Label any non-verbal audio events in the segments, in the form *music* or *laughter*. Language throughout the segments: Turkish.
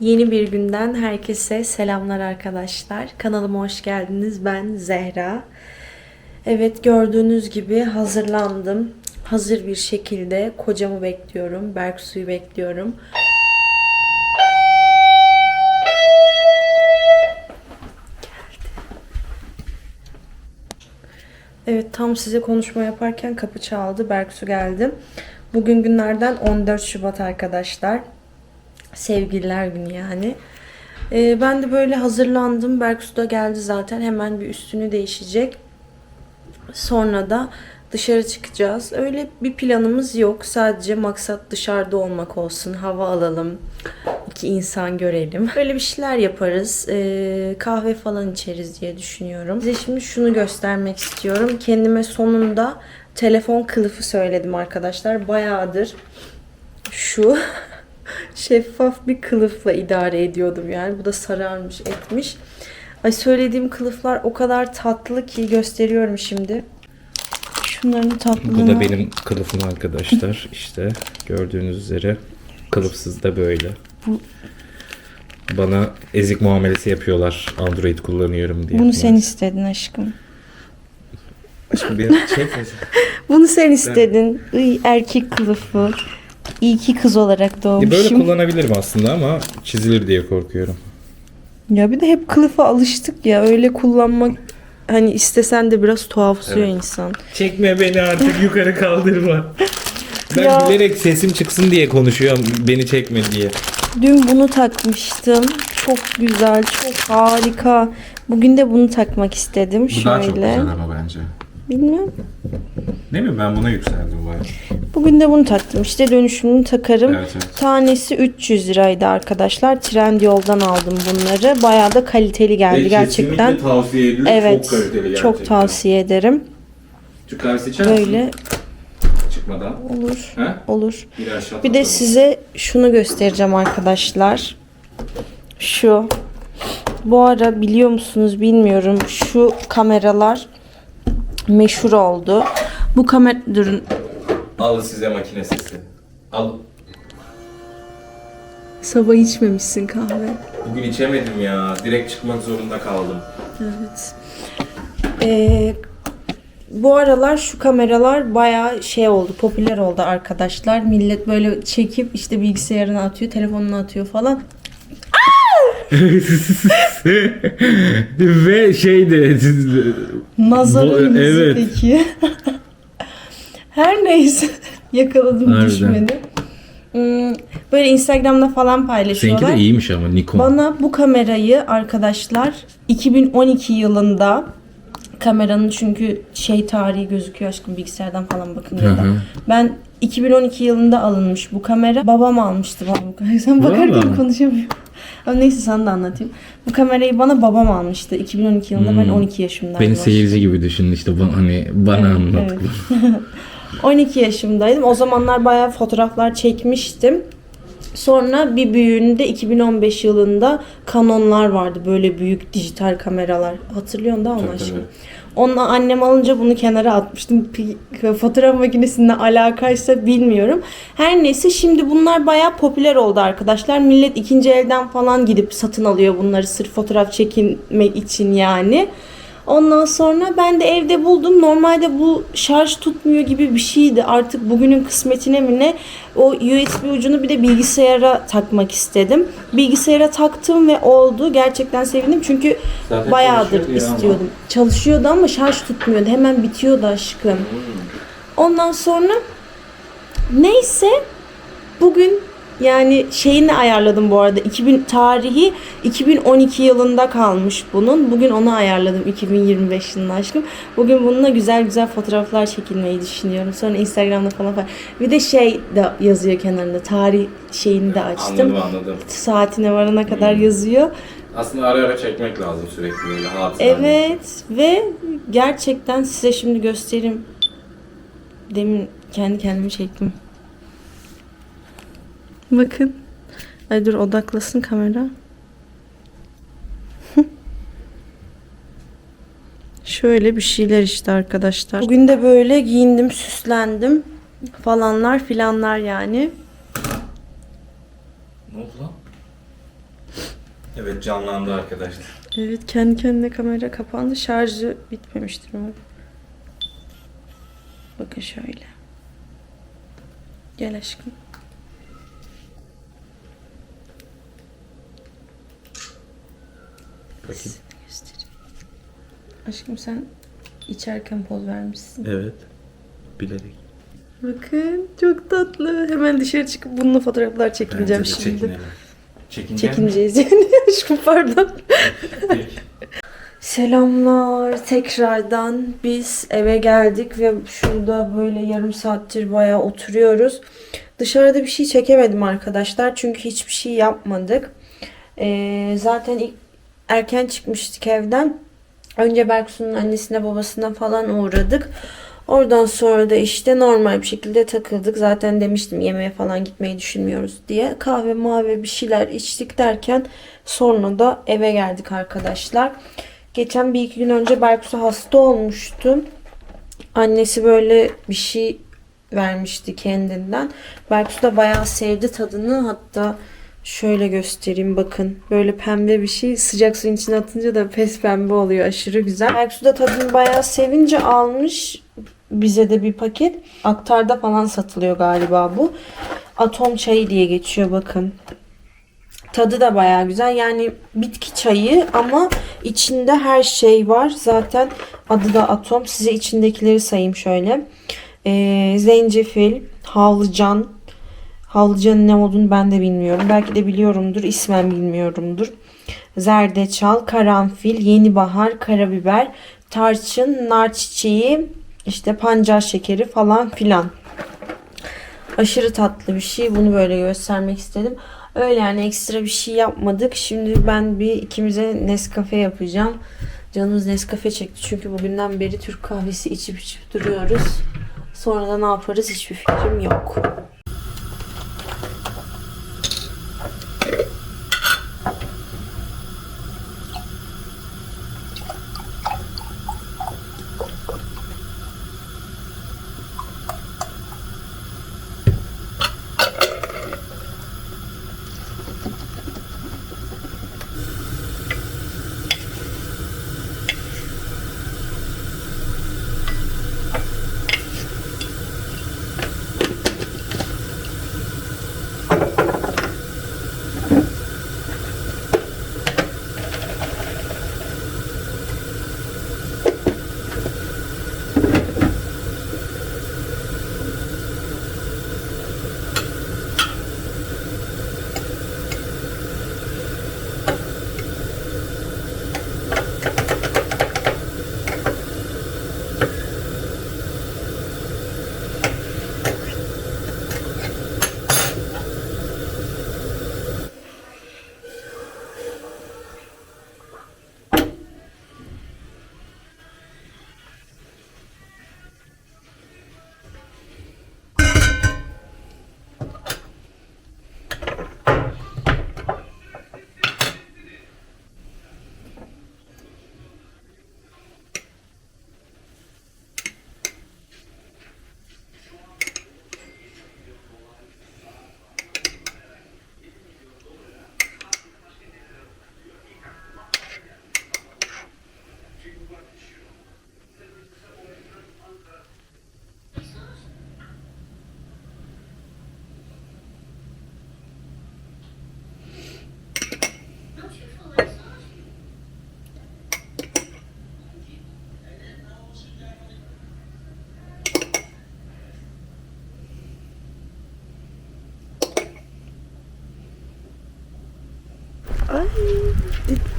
Yeni bir günden herkese selamlar arkadaşlar. Kanalıma hoş geldiniz. Ben Zehra. Evet gördüğünüz gibi hazırlandım. Hazır bir şekilde kocamı bekliyorum. Berksu'yu bekliyorum. Evet tam size konuşma yaparken kapı çaldı. Berksu geldi. Bugün günlerden 14 Şubat arkadaşlar. Sevgililer günü yani. Ee, ben de böyle hazırlandım. Berksu da geldi zaten. Hemen bir üstünü değişecek. Sonra da dışarı çıkacağız. Öyle bir planımız yok. Sadece maksat dışarıda olmak olsun. Hava alalım. iki insan görelim. Böyle bir şeyler yaparız. Ee, kahve falan içeriz diye düşünüyorum. Size şimdi şunu göstermek istiyorum. Kendime sonunda telefon kılıfı söyledim arkadaşlar. Bayağıdır şu *laughs* şeffaf bir kılıfla idare ediyordum yani. Bu da sararmış etmiş. Ay söylediğim kılıflar o kadar tatlı ki gösteriyorum şimdi. Şunların tatlılığına. Bu da benim kılıfım arkadaşlar. *laughs* İşte gördüğünüz üzere kılıfsız da böyle. Bana ezik muamelesi yapıyorlar Android kullanıyorum diye. Bunu sen istedin aşkım. Aşkım benim şey *laughs* Bunu sen istedin. Iy, erkek kılıfı. İyi ki kız olarak Ya doğmuşum. böyle kullanabilirim aslında ama çizilir diye korkuyorum. Ya bir de hep kılıfa alıştık ya. Öyle kullanmak hani istesen de biraz tuhafsıyor Evet. insan. Çekme beni artık yukarı kaldırma. *laughs* Ben Ya. bilerek sesim çıksın diye konuşuyorum beni çekme diye. Dün bunu takmıştım. Çok güzel, çok harika. Bugün de bunu takmak istedim. Şöyle. ama bence. Bilmem. Değil mi? Ben buna yükseldim bayağı. Bugün de bunu taktım. İşte dönüşümünü takarım. Evet, evet. Tanesi 300 liraydı arkadaşlar. Trendyol'dan aldım bunları. Bayağı da kaliteli geldi gerçekten. tavsiye edilir. Evet. Çok, tavsiye ederim. Kahvesi içer Böyle Çıkmadan. olur. He? Olur. Bir aşağı Bir de size şunu göstereceğim arkadaşlar. Şu. Bu ara biliyor musunuz bilmiyorum. Şu kameralar meşhur oldu. Bu kamera durun. Al size makine sesi. Al. Sabah içmemişsin kahve. Bugün içemedim ya. Direkt çıkmak zorunda kaldım. Evet. Ee, bu aralar şu kameralar bayağı şey oldu, popüler oldu arkadaşlar. Millet böyle çekip işte bilgisayarına atıyor, telefonuna atıyor falan. Ve şeydi. Nazarın evet. peki. *laughs* Her neyse yakaladım Harbiden. düşmedi. Hmm, Böyle Instagram'da falan paylaşıyorlar. Seninki de iyiymiş ama Nikon. Bana bu kamerayı arkadaşlar 2012 yılında kameranın çünkü şey tarihi gözüküyor aşkım bilgisayardan falan bakın ya da. Ben 2012 yılında alınmış bu kamera. Babam almıştı bana bu kamerayı. *laughs* Sen bakarken konuşamıyorum. Ama neyse sana da anlatayım. Bu kamerayı bana babam almıştı. 2012 yılında ben Hmm. 12 yaşımdaydım. Beni seyirci gibi düşün işte bu hani bana Evet, anlat. 12 *laughs* yaşımdaydım. O zamanlar bayağı fotoğraflar çekmiştim. Sonra bir büyüğünde 2015 yılında Canon'lar vardı. Böyle büyük dijital kameralar. Hatırlıyorsun değil mi aşkım? tabii. Onunla annem alınca bunu kenara atmıştım. Fotoğraf makinesinde alakaysa bilmiyorum. Her neyse şimdi bunlar bayağı popüler oldu arkadaşlar. Millet ikinci elden falan gidip satın alıyor bunları sırf fotoğraf çekinmek için yani. Ondan sonra ben de evde buldum. Normalde bu şarj tutmuyor gibi bir şeydi. Artık bugünün kısmetine mi ne? O USB ucunu bir de bilgisayara takmak istedim. Bilgisayara taktım ve oldu. Gerçekten sevindim çünkü Zaten bayağıdır ya ama. istiyordum. Çalışıyordu ama şarj tutmuyordu. Hemen bitiyordu aşkım. Ondan sonra neyse bugün yani şeyini ayarladım bu arada. 2000 tarihi 2012 yılında kalmış bunun. Bugün onu ayarladım 2025 yılında aşkım. Bugün bununla güzel güzel fotoğraflar çekilmeyi düşünüyorum. Sonra Instagram'da falan falan. Bir de şey de yazıyor kenarında. Tarih şeyini de açtım. Anladım anladım. Saatine varana kadar Hmm. yazıyor. Aslında ara ara çekmek lazım sürekli böyle hatıra. Evet ve gerçekten size şimdi göstereyim. Demin kendi kendimi çektim. Bakın. Ay dur odaklasın kamera. *laughs* Şöyle bir şeyler işte arkadaşlar. Bugün de böyle giyindim, süslendim falanlar filanlar yani. Ne oldu lan? Evet canlandı arkadaşlar. Evet kendi kendine kamera kapandı. Şarjı bitmemiştir umarım. Bakın şöyle. Gel aşkım. Bakayım. Aşkım sen içerken poz vermişsin. Evet. Bilerek. Bakın çok tatlı. Hemen dışarı çıkıp bununla fotoğraflar çekileceğim Bence de şimdi. çekinelim. Çekince Çekineceğiz yani. *laughs* Aşkım pardon. Peki. Selamlar tekrardan biz eve geldik ve şurada böyle yarım saattir bayağı oturuyoruz. Dışarıda bir şey çekemedim arkadaşlar çünkü hiçbir şey yapmadık. Ee, zaten ilk erken çıkmıştık evden. Önce Berksu'nun annesine babasına falan uğradık. Oradan sonra da işte normal bir şekilde takıldık. Zaten demiştim yemeğe falan gitmeyi düşünmüyoruz diye. Kahve mavi bir şeyler içtik derken sonra da eve geldik arkadaşlar. Geçen bir iki gün önce Berksu hasta olmuştu. Annesi böyle bir şey vermişti kendinden. Berksu da bayağı sevdi tadını. Hatta şöyle göstereyim bakın. Böyle pembe bir şey sıcak suyun içine atınca da pes pembe oluyor. Aşırı güzel. Berksu da tadını bayağı sevince almış bize de bir paket. Aktarda falan satılıyor galiba bu. Atom çayı diye geçiyor bakın. Tadı da bayağı güzel. Yani bitki çayı ama içinde her şey var. Zaten adı da atom. Size içindekileri sayayım şöyle. Ee, zencefil, havlucan. Havlucanın ne olduğunu ben de bilmiyorum. Belki de biliyorumdur. İsmen bilmiyorumdur. Zerdeçal, karanfil, yeni bahar, karabiber, tarçın, nar çiçeği, işte pancar şekeri falan filan. Aşırı tatlı bir şey. Bunu böyle göstermek istedim. Öyle yani ekstra bir şey yapmadık. Şimdi ben bir ikimize Nescafe yapacağım. Canımız Nescafe çekti. Çünkü bugünden beri Türk kahvesi içip içip duruyoruz. Sonra da ne yaparız hiçbir fikrim yok.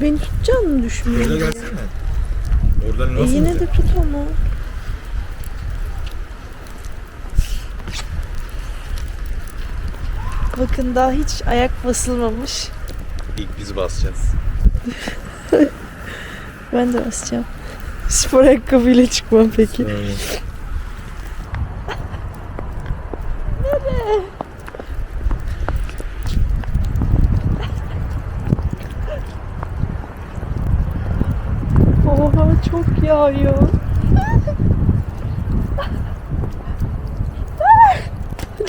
Beni tutacaksın mı düşmüyor? Burada gelsene. Oradan E yine de tut onu. Bakın daha hiç ayak basılmamış. İlk biz basacağız. *laughs* Ben de basacağım. Spor ayakkabıyla çıkmam peki. Oha çok yağıyor.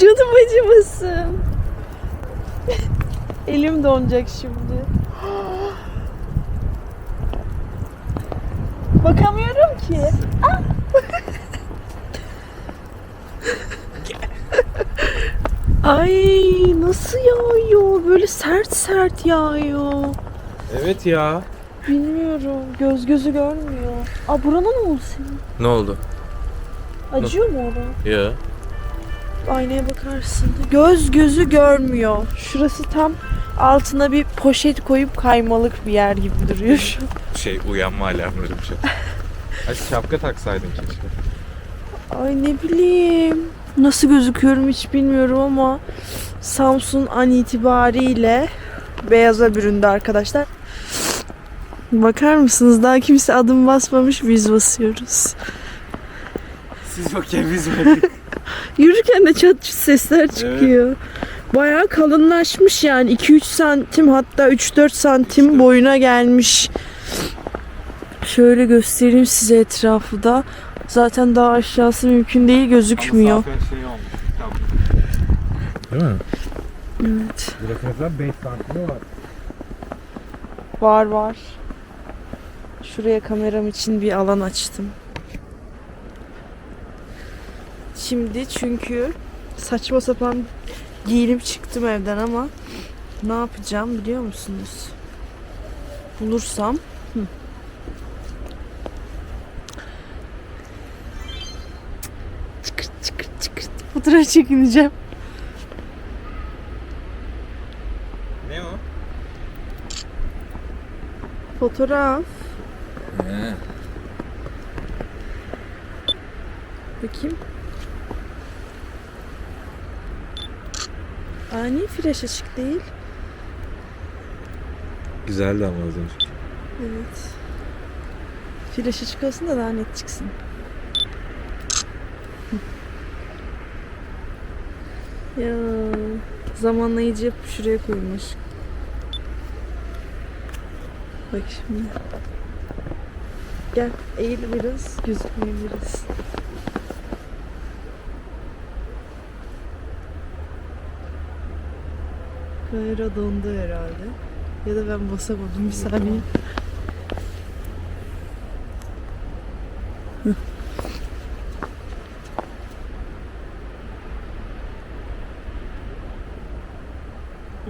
Canım acımasın. Elim donacak şimdi. Bakamıyorum ki. Ay nasıl yağıyor? Böyle sert sert yağıyor. Evet ya. Bilmiyorum. Göz gözü görmüyor. Aa burana ne oldu senin? Ne oldu? Acıyor mu orada? Ya. Aynaya bakarsın. Göz gözü görmüyor. Şurası tam altına bir poşet koyup kaymalık bir yer gibi duruyor şu an. Şey uyanma alarmları bir şey. *laughs* Ay şapka taksaydın keşke. Ay ne bileyim. Nasıl gözüküyorum hiç bilmiyorum ama Samsun an itibariyle beyaza büründü arkadaşlar. Bakar mısınız? Daha kimse adım basmamış biz basıyoruz. Siz bakayım biz bakayım. *laughs* Yürürken de çat çut sesler çıkıyor. Bayağı kalınlaşmış yani 2-3 santim hatta 3-4 santim boyuna gelmiş. Şöyle göstereyim size etrafı da. Zaten daha aşağısı mümkün değil gözükmüyor. şey olmuş. Değil mi? Evet. Mesela 5 santimi var. Var var. Şuraya kameram için bir alan açtım. Şimdi çünkü saçma sapan giyinip çıktım evden ama ne yapacağım biliyor musunuz? Bulursam Hı. çıkır çıkır çıkır fotoğraf çekineceğim. Ne o? Fotoğraf. He. Bakayım. Ani flash açık değil. Güzeldi ama az önce. Evet. Flash açık olsun da daha net çıksın. *laughs* Ya zamanlayıcı yapıp şuraya koymuş. Bak şimdi. Gel eğil biraz gözükmeyebiliriz. Kamera dondu herhalde. Ya da ben basamadım bir saniye.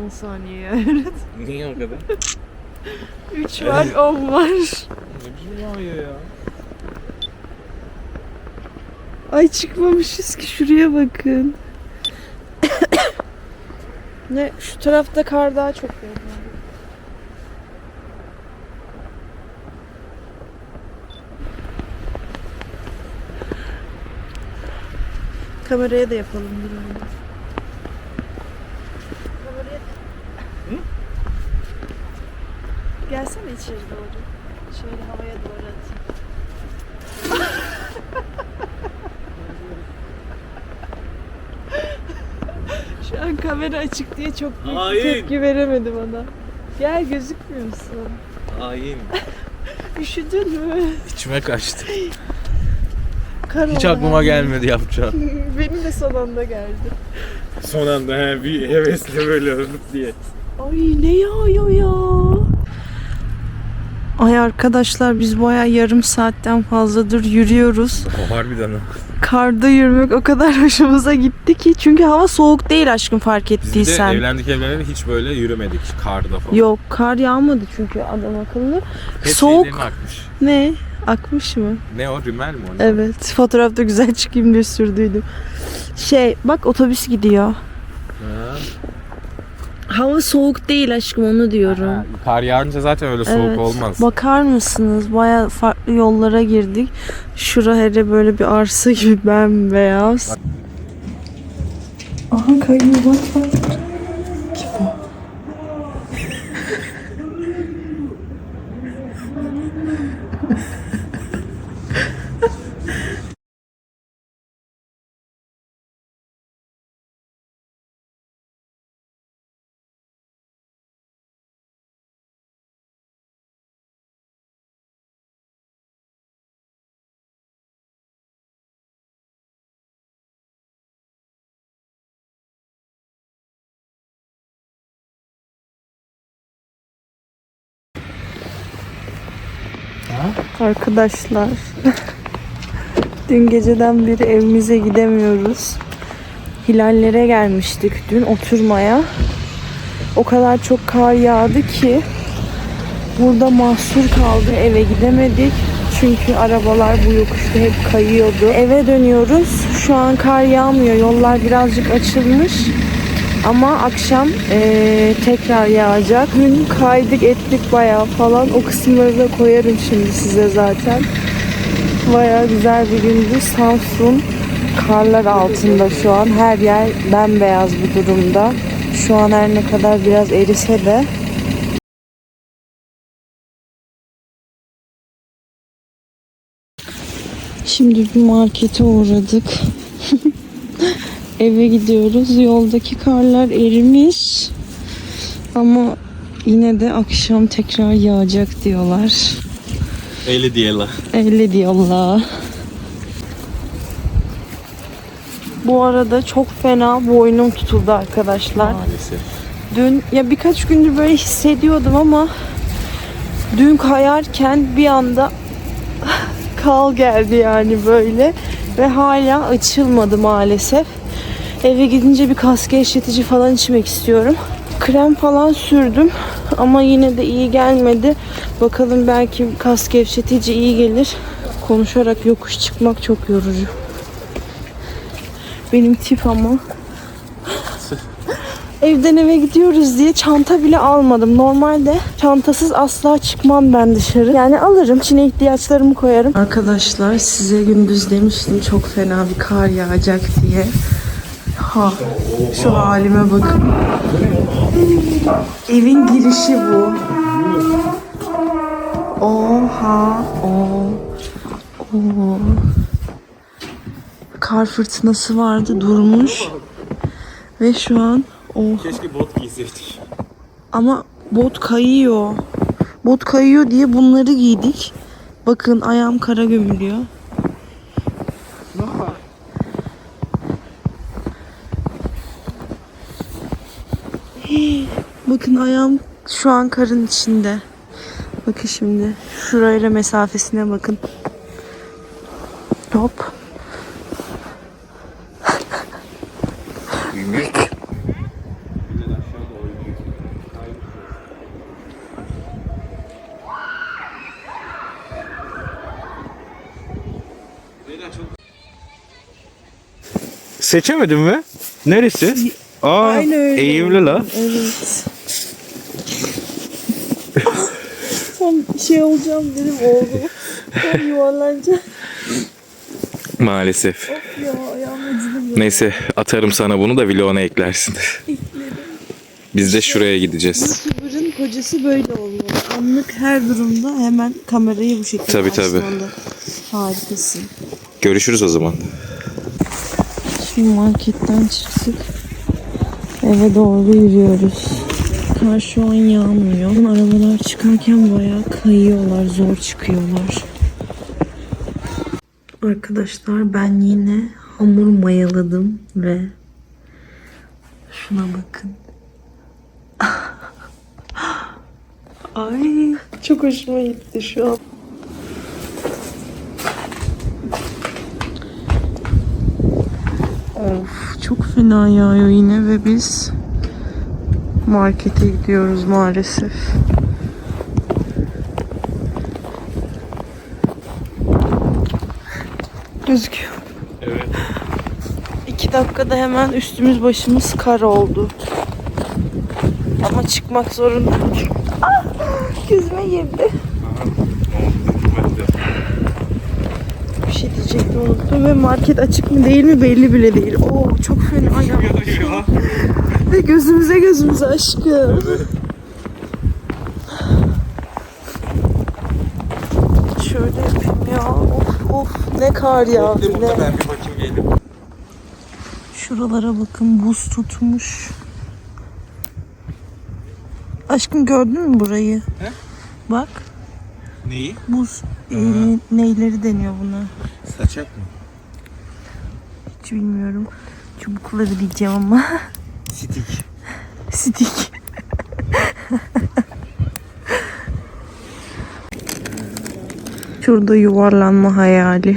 10 saniye yani. Niye o kadar? 3 var 10 var. Ne biçim yağıyor ya? Ay çıkmamışız ki şuraya bakın. Ne şu tarafta kar daha çok görünüyor. Kameraya da yapalım bir. Kameraya Gelsene içeri doğru. Şöyle havaya doğru atayım. Şu an kamera açık diye çok büyük bir tepki veremedi bana. Gel gözükmüyorsun. Hain. *laughs* Üşüdün mü? İçime kaçtı. Kar Hiç aklıma gelmedi yapacağım. *laughs* Benim de son anda geldi. Son anda he, bir hevesle böyle hızlık diye. Ay ne yağıyor ya. Ay arkadaşlar biz baya yarım saatten fazladır yürüyoruz. O harbiden ha. Karda yürümek o kadar *laughs* hoşumuza gitti ki. Çünkü hava soğuk değil aşkım fark Biz de ettiysen. evlendik evleneli hiç böyle yürümedik karda falan. Yok kar yağmadı çünkü adam akıllı. Hep soğuk şeylerin akmış. ne? Akmış mı? Ne o rimel mi o? ne? Evet. Fotoğrafta güzel çıkayım diye sürdüydüm. Şey bak otobüs gidiyor. Ha. Hava soğuk değil aşkım onu diyorum. Ha, Kar yağınca zaten öyle soğuk Evet. olmaz. Bakar mısınız? Baya farklı yollara girdik. Şura hele böyle bir arsa gibi bembeyaz. Aha kayıyor bak bak. Arkadaşlar. *laughs* Dün geceden beri evimize gidemiyoruz. Hilallere gelmiştik dün oturmaya. O kadar çok kar yağdı ki burada mahsur kaldı eve gidemedik. Çünkü arabalar bu yokuşta hep kayıyordu. Eve dönüyoruz. Şu an kar yağmıyor. Yollar birazcık açılmış. Ama akşam eee, tekrar yağacak. Dün kaydık ettik bayağı falan. O kısımları da koyarım şimdi size zaten. Bayağı güzel bir gündü. Samsun karlar altında şu an. Her yer bembeyaz bir durumda. Şu an her ne kadar biraz erise de Şimdi bir markete uğradık. *laughs* Eve gidiyoruz. Yoldaki karlar erimiş. Ama yine de akşam tekrar yağacak diyorlar. Öyle diyorlar. Öyle diyorlar. Bu arada çok fena boynum tutuldu arkadaşlar. Maalesef. Dün ya birkaç gündür böyle hissediyordum ama dün kayarken bir anda *sighs* kal geldi yani böyle ve hala açılmadı maalesef. Eve gidince bir kas gevşetici falan içmek istiyorum. Krem falan sürdüm ama yine de iyi gelmedi. Bakalım belki kas gevşetici iyi gelir. Konuşarak yokuş çıkmak çok yorucu. Benim tip ama. Evden eve gidiyoruz diye çanta bile almadım. Normalde çantasız asla çıkmam ben dışarı. Yani alırım. içine ihtiyaçlarımı koyarım. Arkadaşlar size gündüz demiştim çok fena bir kar yağacak diye. Ha şu halime bakın. Evin girişi bu. Oha o. O. Kar fırtınası vardı durmuş. Ve şu an oh Keşke bot giyseydik. ama bot kayıyor. Bot kayıyor diye bunları giydik. Bakın ayağım kara gömülüyor. Hii, Bakın ayağım şu an karın içinde. Bakın şimdi. Şurayla mesafesine bakın. Hop. Seçemedin mi? Neresi? Aa, Aynı öyle. eğimli la. Evet. Şey olacağım dedim oldu. Tam yuvarlanacağım. Maalesef. Ya ayağım acıdı. Neyse atarım sana bunu da vloguna eklersin. Biz de şuraya gideceğiz. YouTuber'ın kocası böyle olmalı. Anlık her durumda hemen kamerayı bu şekilde Tabii, tabii. Harikasın. Görüşürüz o zaman. Şimdi marketten çıktık. Eve doğru yürüyoruz. Kar şu an yağmıyor. Arabalar çıkarken bayağı kayıyorlar, zor çıkıyorlar. Arkadaşlar ben yine hamur mayaladım ve şuna bakın. *laughs* Ay çok hoşuma gitti şu an. Of çok fena yağıyor yine ve biz markete gidiyoruz maalesef. Gözüküyor. Evet. İki dakikada hemen üstümüz başımız kar oldu. Ama çıkmak zorundayım. Ah, gözüme girdi. Bir şey diyecektim unuttum ve market açık mı değil mi belli bile değil. Oo çok fena ya. Ve gözümüze gözümüze aşkım. Şöyle yapayım ya. Of of ne kar yağdı ne. bir bakayım gelip. Şuralara bakın buz tutmuş. Aşkım gördün mü burayı? He? Bak Neyi? buz e, neyleri deniyor buna? Saçak mı? Hiç bilmiyorum. Çubukları diyeceğim ama. *laughs* Stik. Stik. Şurada yuvarlanma hayali.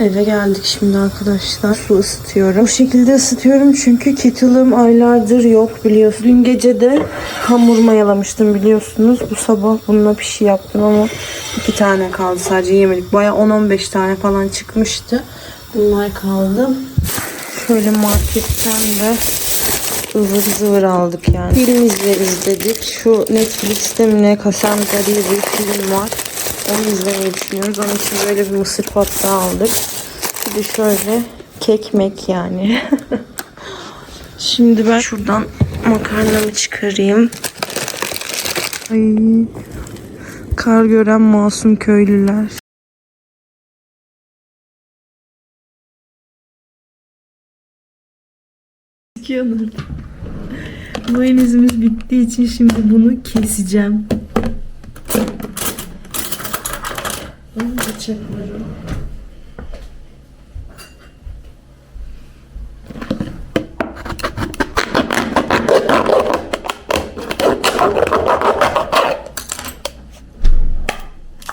Eve geldik şimdi arkadaşlar. Su ısıtıyorum. Bu şekilde ısıtıyorum çünkü kettle'ım aylardır yok biliyorsunuz. Dün gece de hamur mayalamıştım biliyorsunuz. Bu sabah bununla bir şey yaptım ama iki tane kaldı sadece yemedik. Baya 10-15 tane falan çıkmıştı. Bunlar kaldı. Şöyle marketten de ıvır zıvır aldık yani. Film izleriz dedik. Şu Netflix'te mi ne Cassandra diye bir film var. Onu izlemeyi düşünüyoruz. Onun için böyle bir mısır patlağı aldık. Bir de şöyle kekmek yani. *laughs* Şimdi ben şuradan makarnamı çıkarayım. Ay, kar gören masum köylüler. Yanır. Mayonezimiz bittiği için şimdi bunu keseceğim. Benim bıçaklarım.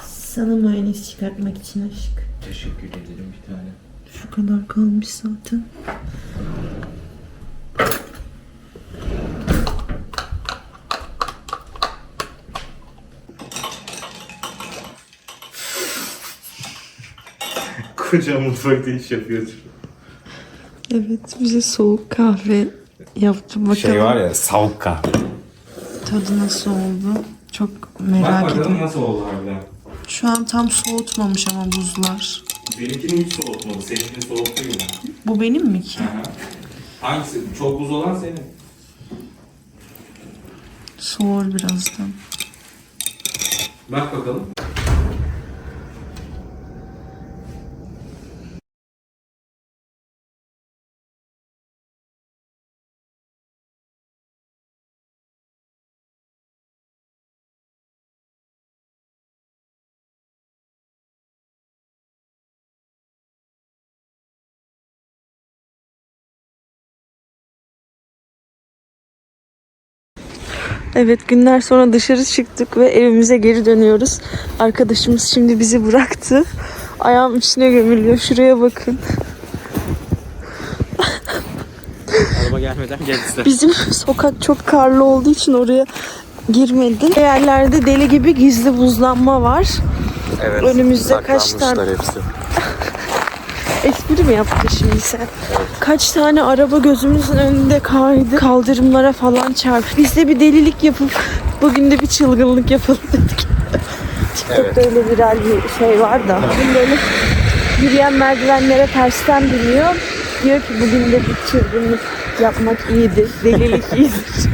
Sana mayonez çıkartmak için aşk. Teşekkür ederim bir tane. Şu kadar kalmış zaten. Koca mutfakta iş yapıyordur. Evet bize soğuk kahve yaptı. Bakalım Şey var ya soğuk kahve. tadı nasıl oldu. Çok merak ediyorum. nasıl oldu harbiden. Şu an tam soğutmamış ama buzlar. Benimkini hiç soğutmadı. Seninkini soğuttu yine. Bu benim mi ki? Hangisi? Çok buz olan senin. Soğur birazdan. Bak bakalım. Evet günler sonra dışarı çıktık ve evimize geri dönüyoruz. Arkadaşımız şimdi bizi bıraktı. Ayağım içine gömülüyor. Şuraya bakın. Araba gelmeden gelirse. Bizim sokak çok karlı olduğu için oraya girmedi. Yerlerde deli gibi gizli buzlanma var. Evet. Önümüzde kaç tane hepsi. Espri mi yaptın şimdi sen? Kaç tane araba gözümüzün önünde kaydı. Kaldırımlara falan çarptı. Biz de bir delilik yapıp bugün de bir çılgınlık yapalım dedik. *laughs* TikTok'ta öyle viral bir şey var da. Bugün böyle yürüyen merdivenlere tersten biniyor. Diyor ki bugün de bir çılgınlık yapmak iyidir. Delilik *laughs* iyidir.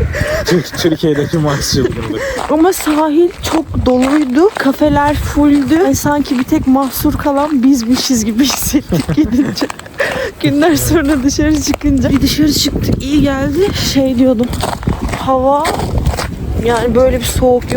Türkiye'deki çılgınlık. Ama sahil çok doluydu. Kafeler fulldü. Yani sanki bir tek mahsur kalan bizmişiz gibi hissettik gidince. *laughs* Günler sonra dışarı çıkınca bir dışarı çıktık iyi geldi. Şey diyordum. Hava yani böyle bir soğuk yok.